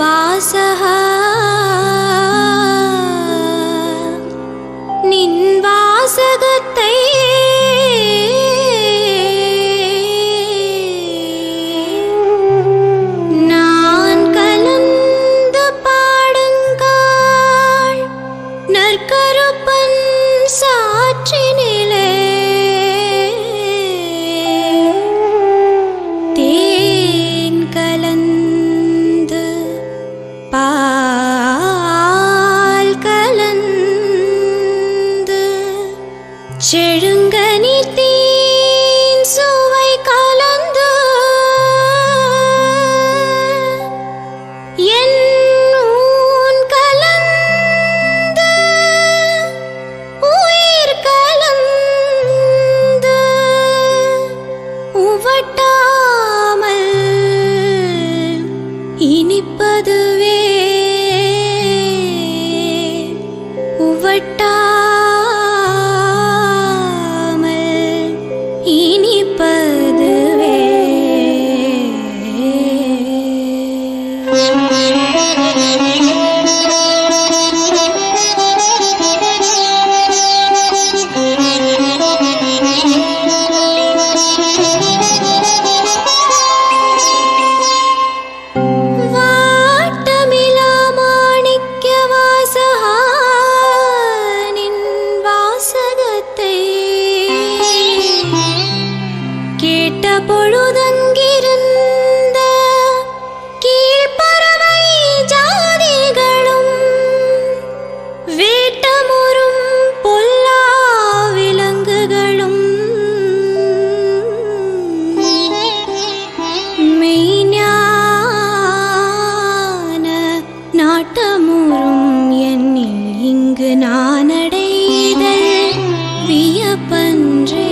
One Karuppan சாற்றினே கேட்ட பொழுதங்கிருந்த கீழ்பறவை ஜாதிகளும் வேட்டமுறும் பொல்லா விலங்குகளும் மெய்ஞான நாட்டமுறும் என்னில் இங்கு வியப்பன்றே.